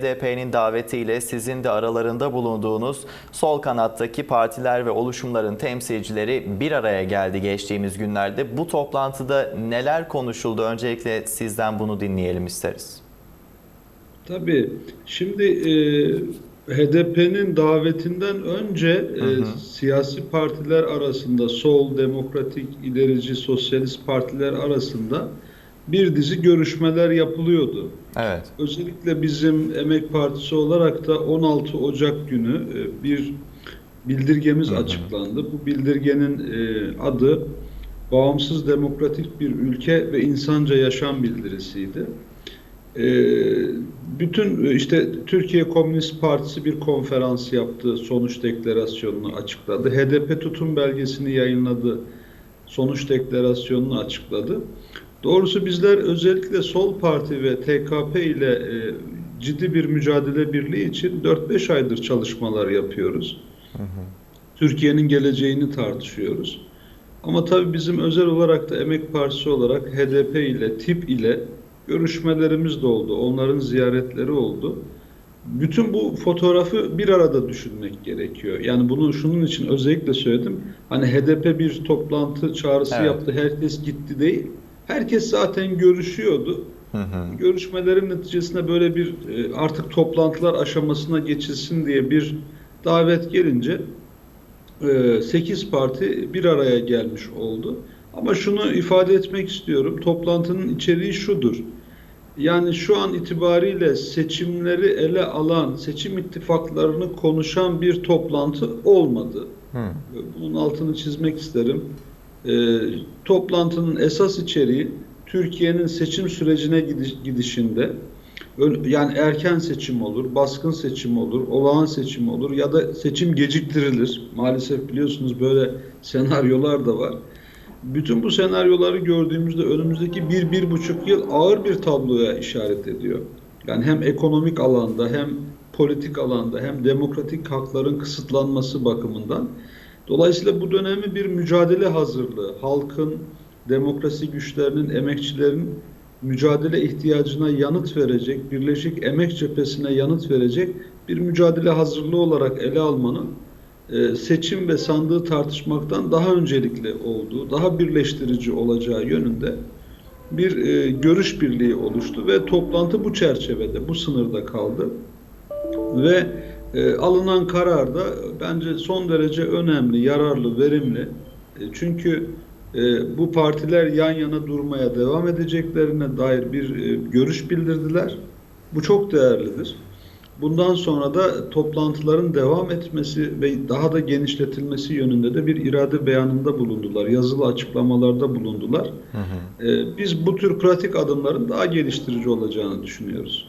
HDP'nin davetiyle sizin de aralarında bulunduğunuz sol kanattaki partiler ve oluşumların temsilcileri bir araya geldi geçtiğimiz günlerde. Bu toplantıda neler konuşuldu? Öncelikle sizden bunu dinleyelim isteriz. Tabii. Şimdi e, HDP'nin davetinden önce e, siyasi partiler arasında sol, demokratik, ilerici, sosyalist partiler arasında bir dizi görüşmeler yapılıyordu. Evet. Özellikle bizim Emek Partisi olarak da 16 Ocak günü e, bir bildirgemiz açıklandı. Bu bildirgenin e, adı Bağımsız Demokratik Bir Ülke ve İnsanca Yaşam Bildirisiydi. E, Bütün işte Türkiye Komünist Partisi bir konferans yaptı, sonuç deklarasyonunu açıkladı. HDP tutum belgesini yayınladı, sonuç deklarasyonunu açıkladı. Doğrusu bizler özellikle Sol Parti ve TKP ile e, ciddi bir mücadele birliği için 4-5 aydır çalışmalar yapıyoruz. Türkiye'nin geleceğini tartışıyoruz. Ama tabii bizim özel olarak da Emek Partisi olarak HDP ile, TİP ile görüşmelerimiz de oldu. Onların ziyaretleri oldu. Bütün bu fotoğrafı bir arada düşünmek gerekiyor. Yani bunu şunun için özellikle söyledim. Hani HDP bir toplantı çağrısı Evet. yaptı, herkes gitti değil. Herkes zaten görüşüyordu. Hı hı. Görüşmelerin neticesinde böyle bir e, artık toplantılar aşamasına geçilsin diye bir davet gelince 8 parti bir araya gelmiş oldu. Ama şunu ifade etmek istiyorum. Toplantının içeriği şudur. Yani şu an itibariyle seçimleri ele alan, seçim ittifaklarını konuşan bir toplantı olmadı. Hı. Bunun altını çizmek isterim. Ee, toplantının esas içeriği Türkiye'nin seçim sürecine gidiş- gidişinde yani erken seçim olur, baskın seçim olur, olağan seçim olur ya da seçim geciktirilir. Maalesef biliyorsunuz böyle senaryolar da var. Bütün bu senaryoları gördüğümüzde önümüzdeki bir, bir buçuk yıl ağır bir tabloya işaret ediyor. Yani hem ekonomik alanda hem politik alanda hem demokratik hakların kısıtlanması bakımından. Dolayısıyla bu dönemi bir mücadele hazırlığı, halkın, demokrasi güçlerinin, emekçilerin mücadele ihtiyacına yanıt verecek, Birleşik Emek Cephesi'ne yanıt verecek bir mücadele hazırlığı olarak ele almanın e, seçim ve sandığı tartışmaktan daha öncelikli olduğu, daha birleştirici olacağı yönünde bir e, görüş birliği oluştu ve toplantı bu çerçevede, bu sınırda kaldı. Ve e, alınan karar da bence son derece önemli, yararlı, verimli. E, çünkü e, bu partiler yan yana durmaya devam edeceklerine dair bir e, görüş bildirdiler. Bu çok değerlidir. Bundan sonra da toplantıların devam etmesi ve daha da genişletilmesi yönünde de bir irade beyanında bulundular. Yazılı açıklamalarda bulundular. Hı hı. E, biz bu tür pratik adımların daha geliştirici olacağını düşünüyoruz.